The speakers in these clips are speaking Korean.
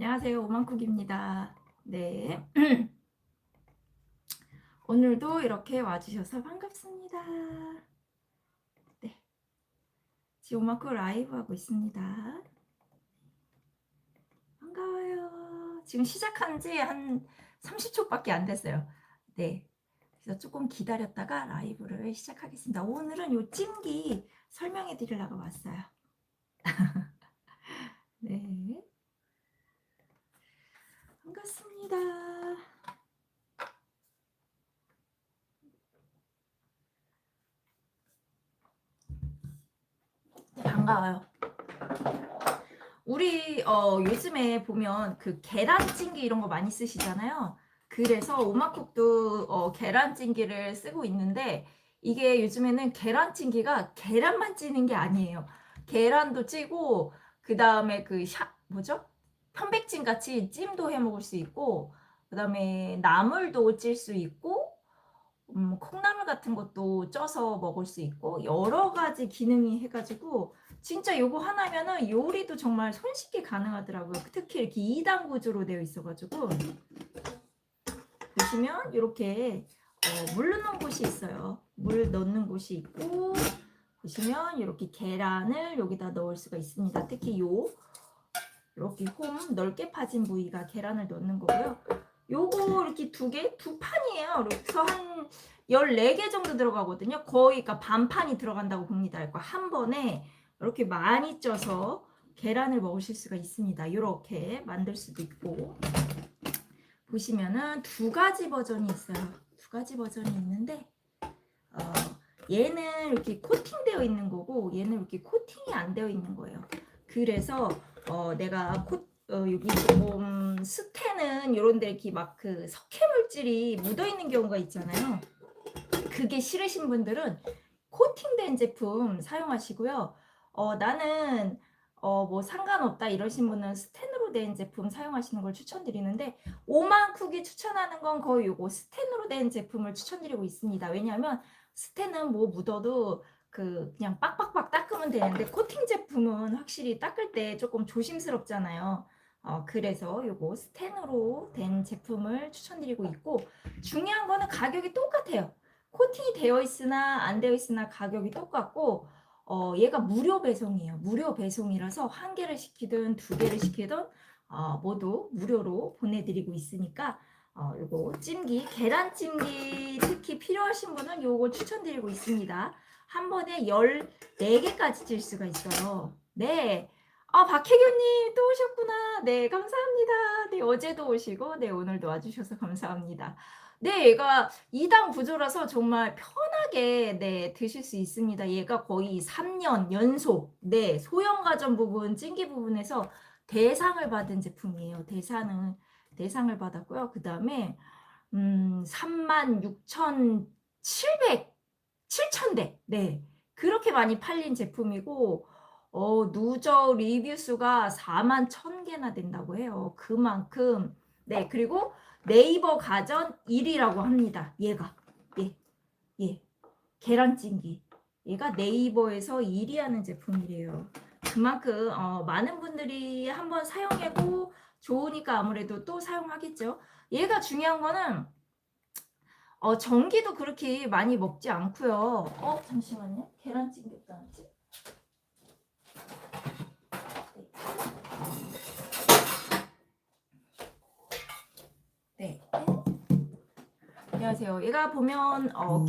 안녕하세요. 오만쿡입니다. 네. 오늘도 이렇게 와주셔서 반갑습니다. 네. 지금 오만쿡 라이브 하고 있습니다. 반가워요. 지금 시작한 지 한 30초밖에 안 됐어요. 네. 그래서 조금 기다렸다가 라이브를 시작하겠습니다. 오늘은 요 찜기 설명해 드리려고 왔어요. 네. 반갑습니다. 네, 반가워요. 우리 어, 요즘에 보면 그 계란찜기 이런 거 많이 쓰시잖아요. 그래서 오마쿡도 어, 계란찜기를 쓰고 있는데 이게 요즘에는 계란찜기가 계란만 찌는 게 아니에요. 계란도 찌고 그 다음에 그 샤, 뭐죠? 편백찜 같이 찜도 해 먹을 수 있고 그 다음에 나물도 찔 수 있고 음, 콩나물 같은 것도 쪄서 먹을 수 있고 여러 가지 기능이 해가지고 진짜 요거 하나면은 요리도 정말 손쉽게 가능하더라고요. 특히 이렇게 2단 구조로 되어 있어가지고 보시면 이렇게 어, 물 넣는 곳이 있어요. 물 넣는 곳이 있고 보시면 이렇게 계란을 여기다 넣을 수가 있습니다. 특히 요 이렇게 홈 넓게 파진 부위가 계란을 넣는 거고요. 요거 이렇게 두 개, 두 판이에요. 그래서 한 14개 정도 들어가거든요. 거의 그러니까 반판이 들어간다고 봅니다. 그러니까 한 번에 이렇게 많이 쪄서 계란을 먹으실 수가 있습니다. 이렇게 만들 수도 있고 보시면은 두 가지 버전이 있어요. 두 가지 버전이 있는데 어, 얘는 이렇게 코팅되어 있는 거고 얘는 이렇게 코팅이 안 되어 있는 거예요. 그래서 어, 내가 코, 어, 여기 조금 스테는 이런 데 이렇게 막 그 석회 물질이 묻어 있는 경우가 있잖아요. 그게 싫으신 분들은 코팅된 제품 사용하시고요. 어, 나는 어, 뭐 상관없다 이러신 분은 스텐으로 된 제품 사용하시는 걸 추천드리는데 오만쿡이 추천하는 건 거의 요거 스텐으로 된 제품을 추천드리고 있습니다. 왜냐하면 스텐은 뭐 묻어도 그 그냥 빡빡빡 닦으면 되는데 코팅 제품은 확실히 닦을 때 조금 조심스럽잖아요. 어, 그래서 요거 스텐으로 된 제품을 추천드리고 있고 중요한 거는 가격이 똑같아요. 코팅이 되어 있으나 안 되어 있으나 가격이 똑같고 어, 얘가 무료 배송이에요. 무료 배송이라서 한 개를 시키든 두 개를 시키든 어, 모두 무료로 보내드리고 있으니까 어, 요거 찜기 계란 찜기 특히 필요하신 분은 요거 추천드리고 있습니다. 한 번에 14개까지 찔 수가 있어요. 네. 아, 박혜교님 또 오셨구나. 네, 감사합니다. 네, 어제도 오시고, 네, 오늘도 와주셔서 감사합니다. 네, 얘가 2단 구조라서 정말 편하게, 네, 드실 수 있습니다. 얘가 거의 3년 연속, 네, 소형 가전 부분, 찜기 부분에서 대상을 받은 제품이에요. 대상을, 대상을 받았고요. 그 다음에, 음, 36,700, 7,000대, 네, 그렇게 많이 팔린 제품이고, 어, 누적 리뷰 수가 4만 1000개나 된다고 해요. 그만큼. 네, 그리고 네이버 가전 1위라고 합니다. 얘가. 예. 예. 계란찜기. 얘가 네이버에서 1위 하는 제품이래요. 그만큼 어, 많은 분들이 한번 사용해고 좋으니까 아무래도 또 사용하겠죠. 얘가 중요한 거는 어, 전기도 그렇게 많이 먹지 않고요. 어, 잠시만요. 계란찜기 어디 지 네. 안녕하세요. 얘가 보면 어,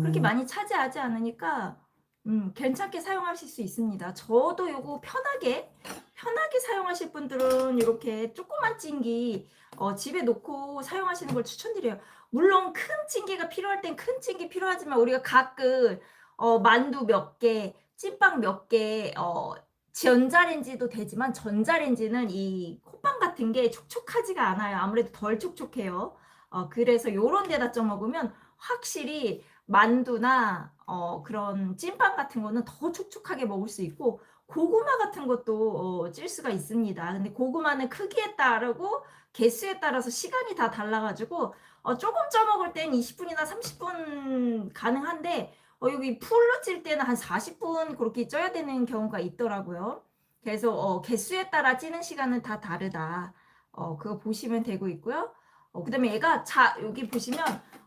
그렇게 많이 차지하지 않으니까 음, 괜찮게 사용하실 수 있습니다. 저도 요거 편하게 편하게 사용하실 분들은 이렇게 조그만 찜기 어, 집에 놓고 사용하시는 걸 추천드려요. 물론 큰 찜기가 필요할 땐 큰 찜기 필요하지만 우리가 가끔 어, 만두 몇 개, 찐빵 몇 개, 어, 전자레인지도 되지만 전자레인지는 이 콧방 같은 게 촉촉하지가 않아요. 아무래도 덜 촉촉해요. 어, 그래서 요런 데다 쪄 먹으면 확실히 만두나 어, 그런 찐빵 같은 거는 더 촉촉하게 먹을 수 있고 고구마 같은 것도 어, 찔 수가 있습니다. 근데 고구마는 크기에 따르고 개수에 따라서 시간이 다 달라가지고 어, 조금 쪄 먹을 땐 20분이나 30분 가능한데 어, 여기 풀로 찔 때는 한 40분 그렇게 쪄야 되는 경우가 있더라고요. 그래서 어, 개수에 따라 찌는 시간은 다 다르다. 어, 그거 보시면 되고 있고요. 어, 그 다음에 얘가 자, 여기 보시면,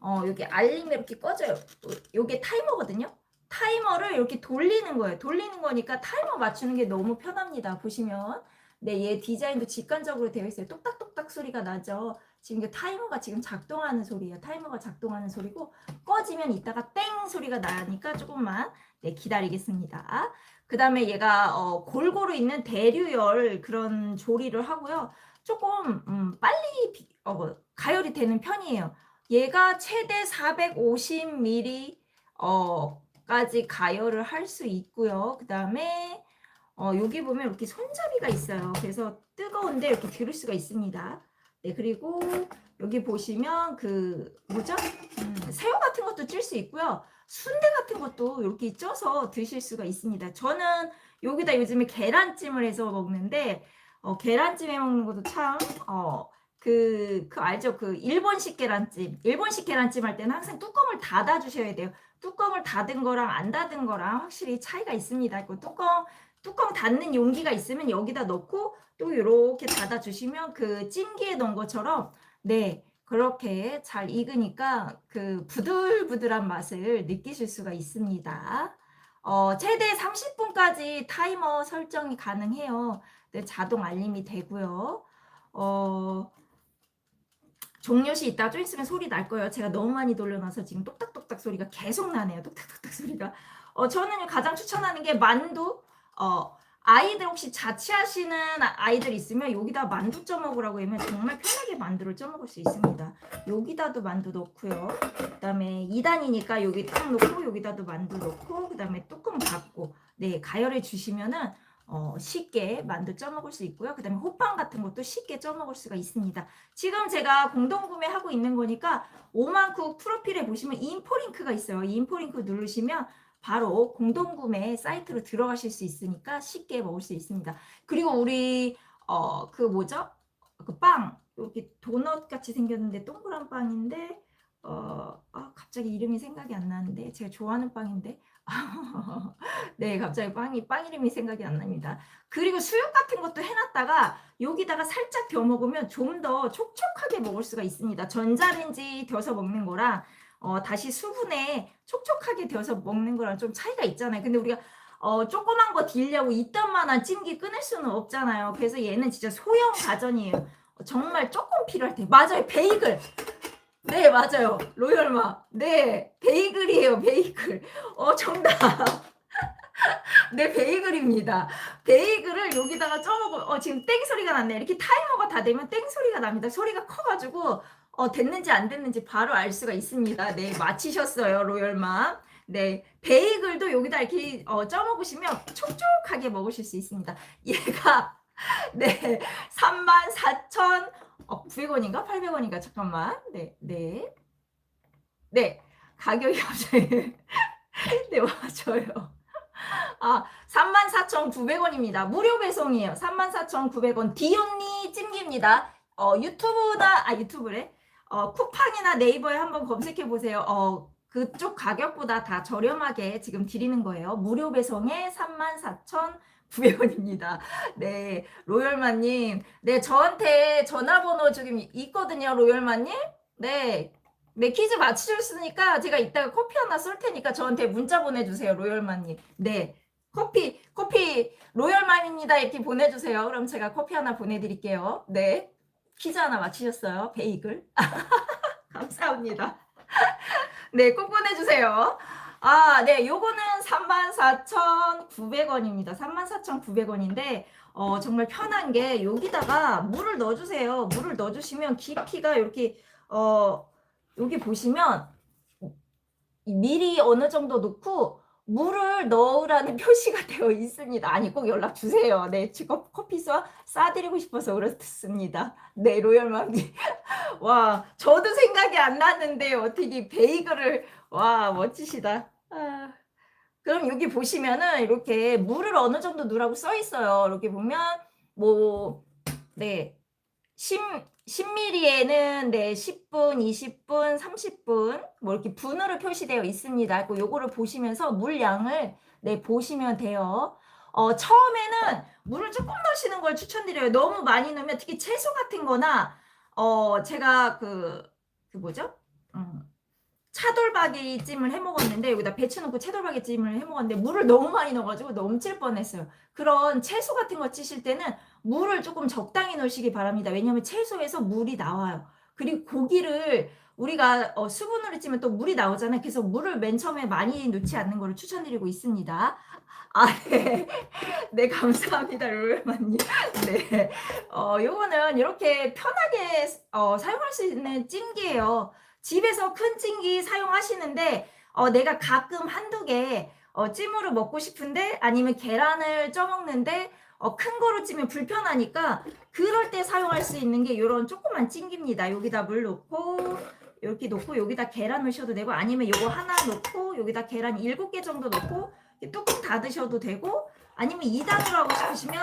어, 여기 알림이 이렇게 꺼져요. 어, 요게 타이머거든요. 타이머를 이렇게 돌리는 거예요. 돌리는 거니까 타이머 맞추는 게 너무 편합니다. 보시면. 네, 얘 디자인도 직관적으로 되어 있어요. 똑딱똑딱 소리가 나죠. 지금 이게 타이머가 지금 작동하는 소리예요. 타이머가 작동하는 소리고 꺼지면 이따가 땡 소리가 나니까 조금만 네, 기다리겠습니다. 그 다음에 얘가 어, 골고루 있는 대류열 그런 조리를 하고요. 조금 음, 빨리 비- 어, 뭐, 가열이 되는 편이에요. 얘가 최대 450ml 어, 까지 가열을 할 수 있고요. 그 다음에 어, 여기 보면 이렇게 손잡이가 있어요. 그래서 뜨거운데 이렇게 들을 수가 있습니다. 네, 그리고 여기 보시면 그 뭐죠? 음, 새우 같은 것도 찔 수 있고요. 순대 같은 것도 이렇게 쪄서 드실 수가 있습니다. 저는 여기다 요즘에 계란찜을 해서 먹는데 어, 계란찜 해 먹는 것도 참 어, 그, 그 알죠? 그 일본식 계란찜. 일본식 계란찜 할 때는 항상 뚜껑을 닫아 주셔야 돼요. 뚜껑을 닫은 거랑 안 닫은 거랑 확실히 차이가 있습니다. 그 뚜껑 뚜껑 닫는 용기가 있으면 여기다 넣고 또 이렇게 닫아 주시면 그 찜기에 넣은 것처럼 네 그렇게 잘 익으니까 그 부들부들한 맛을 느끼실 수가 있습니다. 어, 최대 30분까지 타이머 설정이 가능해요. 네, 자동 알림이 되고요. 어, 종료시 있다가 좀 있으면 소리 날 거예요. 제가 너무 많이 돌려놔서 지금 똑딱똑딱 소리가 계속 나네요. 똑딱똑딱 소리가. 어, 저는 가장 추천하는 게 만두. 어, 아이들 혹시 자취하시는 아- 아이들 있으면 여기다 만두 쪄 먹으라고 하면 정말 편하게 만두를 쪄 먹을 수 있습니다. 여기다도 만두 넣고요. 그 다음에 2단이니까 여기 딱 놓고 여기다도 만두 넣고 그 다음에 뚜껑 닫고 네, 가열해 주시면은 어, 쉽게 만두 쪄 먹을 수 있고요. 그 다음에 호빵 같은 것도 쉽게 쪄 먹을 수가 있습니다. 지금 제가 공동 구매하고 있는 거니까 오만쿡 프로필에 보시면 인포링크가 있어요. 이 인포링크 누르시면 바로 공동구매 사이트로 들어가실 수 있으니까 쉽게 먹을 수 있습니다. 그리고 우리 어 그 뭐죠? 그빵 이렇게 도넛 같이 생겼는데 동그란 빵인데 어 아, 갑자기 이름이 생각이 안 나는데 제가 좋아하는 빵인데 네 갑자기 빵이 빵 이름이 생각이 안 납니다. 그리고 수육 같은 것도 해놨다가 여기다가 살짝 데워 먹으면 좀 더 촉촉하게 먹을 수가 있습니다. 전자레인지 데워서 먹는 거랑 어, 다시 수분에 촉촉하게 데워서 먹는 거랑 좀 차이가 있잖아요. 근데 우리가 어, 조그만 거 딜려고 이딴만한 찜기 끊을 수는 없잖아요. 그래서 얘는 진짜 소형 가전이에요. 어, 정말 조금 필요할 때. 맞아요. 베이글. 네, 맞아요. 로열마. 네, 베이글이에요. 베이글. 어, 정답. 네, 베이글입니다. 베이글을 여기다가 쪄먹어. 어, 지금 땡 소리가 났네. 이렇게 타이머가 다 되면 땡 소리가 납니다. 소리가 커가지고 어, 됐는지 안 됐는지 바로 알 수가 있습니다. 네, 맞히셨어요, 로열맘. 네, 베이글도 여기다 이렇게 어, 쪄먹으시면 촉촉하게 먹으실 수 있습니다. 얘가 네, 34,000 어, 900원인가 800원인가 잠깐만. 네, 네, 네, 가격이 갑자기 네 맞아요. 아, 34,900원입니다. 무료 배송이에요. 34,900원. 디온니 찜기입니다. 어, 유튜브나, 아, 유튜브래? 어, 쿠팡이나 네이버에 한번 검색해 보세요. 어, 그쪽 가격보다 다 저렴하게 지금 드리는 거예요. 무료 배송에 34,900원 입니다. 네, 로열마님. 네, 저한테 전화번호 지금 있거든요, 로열마님. 네, 네, 퀴즈 맞추셨으니까 제가 이따가 커피 하나 쏠 테니까 저한테 문자 보내주세요, 로열마님. 네, 커피, 커피, 로열맘입니다. 이렇게 보내주세요. 그럼 제가 커피 하나 보내드릴게요. 네. 퀴즈 하나 맞히셨어요. 베이글. 감사합니다. 네, 꼭 보내주세요. 아, 네, 요거는 34,900원입니다. 34,900원인데, 어, 정말 편한 게 여기다가 물을 넣어 주세요. 물을 넣어 주시면 깊이가 이렇게, 어, 여기 보시면 미리 어느 정도 넣고 물을 넣으라는 표시가 되어 있습니다. 아니 꼭 연락 주세요. 네, 지금 커피 쏴 싸드리고 싶어서 그렇습니다. 네, 로열맘님. 와, 저도 생각이 안 났는데 어떻게 베이글을 와 멋지시다. 아, 그럼 여기 보시면은 이렇게 물을 어느 정도 넣으라고 써 있어요. 이렇게 보면 뭐 네. 10, 10ml에는 네, 10분, 20분, 30분 뭐 이렇게 분으로 표시되어 있습니다. 그 요거를 보시면서 물량을 네, 보시면 돼요. 어, 처음에는 물을 조금 넣으시는 걸 추천드려요. 너무 많이 넣으면 특히 채소 같은 거나 어, 제가 그, 그 뭐죠? 음, 차돌박이 찜을 해 먹었는데 여기다 배추 넣고 차돌박이 찜을 해 먹었는데 물을 너무 많이 넣어가지고 넘칠 뻔했어요. 그런 채소 같은 거 찌실 때는 물을 조금 적당히 넣으시기 바랍니다. 왜냐하면 채소에서 물이 나와요. 그리고 고기를 우리가 어, 수분으로 찌면 또 물이 나오잖아요. 그래서 물을 맨 처음에 많이 넣지 않는 것을 추천드리고 있습니다. 아, 네. 네, 감사합니다, 룰만님. 네. 어, 요거는 이렇게 편하게 어, 사용할 수 있는 찜기예요. 집에서 큰 찜기 사용하시는데, 어, 내가 가끔 한두 개, 어, 찜으로 먹고 싶은데, 아니면 계란을 쪄먹는데, 어, 큰 거로 찌면 불편하니까, 그럴 때 사용할 수 있는 게 이런 조그만 찜기입니다. 여기다 물 넣고, 이렇게 넣고, 여기다 계란 넣으셔도 되고, 아니면 요거 하나 넣고, 여기다 계란 7개 정도 넣고, 뚜껑 닫으셔도 되고, 아니면 2단으로 하고 싶으시면,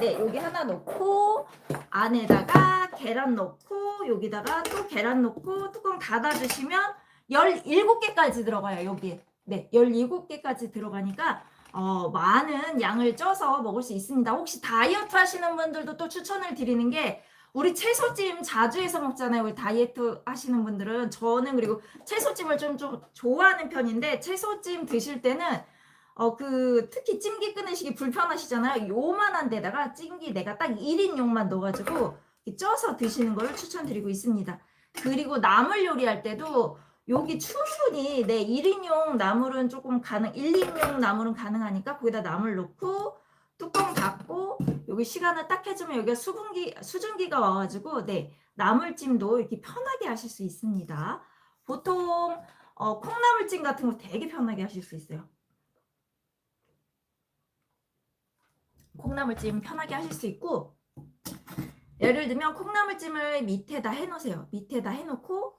네, 여기 하나 넣고, 안에다가 계란 넣고, 여기다가 또 계란 넣고, 뚜껑 닫아주시면 17개까지 들어가요, 여기에. 네, 17개까지 들어가니까, 어, 많은 양을 쪄서 먹을 수 있습니다. 혹시 다이어트 하시는 분들도 또 추천을 드리는 게, 우리 채소찜 자주 해서 먹잖아요. 우리 다이어트 하시는 분들은. 저는 그리고 채소찜을 좀, 좀 좋아하는 편인데, 채소찜 드실 때는, 어, 그, 특히 찜기 끊으시기 불편하시잖아요. 요만한 데다가 찜기 내가 딱 1인용만 넣어가지고, 쪄서 드시는 걸 추천드리고 있습니다. 그리고 나물 요리할 때도, 여기 충분히 네 1인용 나물은 조금 가능 1, 2인용 나물은 가능하니까 거기다 나물 넣고 뚜껑 닫고 여기 시간을 딱 해주면 여기가 수분기 수증기가 와가지고 네 나물찜도 이렇게 편하게 하실 수 있습니다. 보통 어, 콩나물찜 같은 거 되게 편하게 하실 수 있어요. 콩나물찜 편하게 하실 수 있고 예를 들면 콩나물찜을 밑에다 해놓으세요. 밑에다 해놓고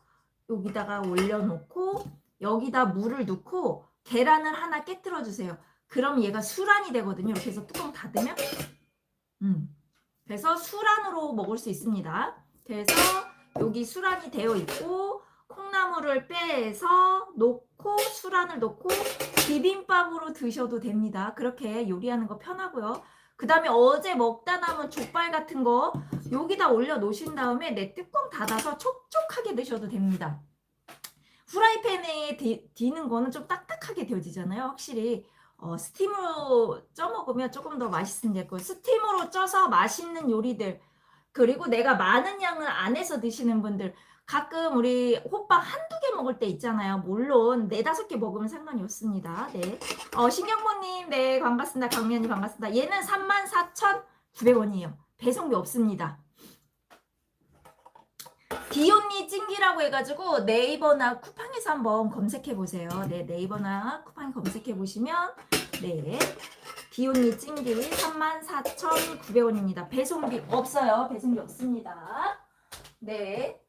여기다가 올려놓고 여기다 물을 넣고 계란을 하나 깨뜨려 주세요. 그럼 얘가 수란이 되거든요. 이렇게 해서 뚜껑 닫으면 음. 그래서 수란으로 먹을 수 있습니다. 그래서 여기 수란이 되어 있고 콩나물을 빼서 놓고 수란을 놓고 비빔밥으로 드셔도 됩니다. 그렇게 요리하는 거 편하고요. 그 다음에 어제 먹다 남은 족발 같은 거 여기다 올려 놓으신 다음에 내 뚜껑 닫아서 촉촉하게 드셔도 됩니다. 후라이팬에 디, 디는 거는 좀 딱딱하게 되어지잖아요. 확실히 어, 스팀으로 쪄 먹으면 조금 더 맛있습니다. 그 스팀으로 쪄서 맛있는 요리들 그리고 내가 많은 양을 안 해서 드시는 분들 가끔 우리 호빵 한두 개 먹을 때 있잖아요. 물론 네 다섯 개 먹으면 상관이 없습니다. 네. 어, 신경모님, 네, 반갑습니다. 강미연님 반갑습니다. 얘는 34,900원이에요. 배송비 없습니다. 디온니 찡기라고 해가지고 네이버나 쿠팡에서 한번 검색해 보세요. 네, 네이버나 쿠팡 검색해 보시면 네, 디온니 찡기 34,900원입니다. 배송비 없어요. 배송비 없습니다. 네,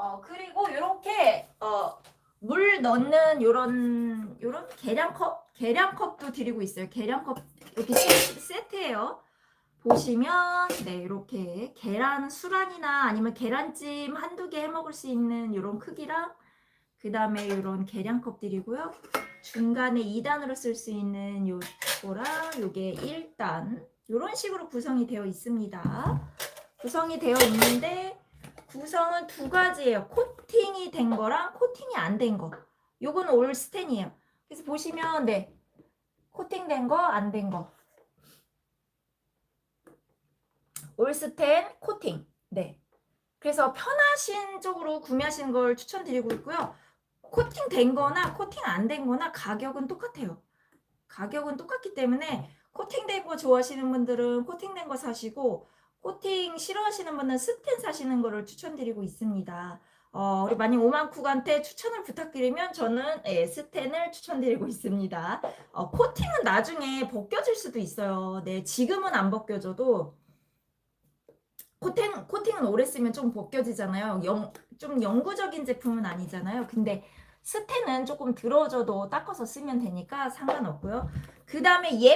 어 그리고 이렇게 어. 물 넣는 요런 요런 계량컵 계량컵도 드리고 있어요. 계량컵 이렇게 세- 세트예요. 보시면 네 이렇게 계란 수란이나 아니면 계란찜 한두 개 해 먹을 수 있는 이런 크기랑 그 다음에 이런 계량컵들이고요. 중간에 2단으로 쓸 수 있는 요거랑 요게 1단 이런 식으로 구성이 되어 있습니다. 구성이 되어 있는데 구성은 두 가지예요. 코팅이 된 거랑 코팅이 안 된 거. 요거는 올 스텐이에요. 그래서 보시면 네 코팅된 거, 안 된 거. 올스텐 코팅. 네. 그래서 편하신 쪽으로 구매하시는 걸 추천드리고 있고요. 코팅 된 거나 코팅 안 된 거나 가격은 똑같아요. 가격은 똑같기 때문에 코팅된 거 좋아하시는 분들은 코팅된 거 사시고 코팅 싫어하시는 분은 스텐 사시는 거를 추천드리고 있습니다. 어, 우리 많이 오만쿡한테 추천을 부탁드리면 저는 예, 스텐을 추천드리고 있습니다. 어, 코팅은 나중에 벗겨질 수도 있어요. 네, 지금은 안 벗겨져도 코팅, 코팅은 오래 쓰면 좀 벗겨지잖아요. 영, 좀 영구적인 제품은 아니잖아요. 근데 스텐은 조금 들어져도 닦아서 쓰면 되니까 상관없고요. 그 다음에 얘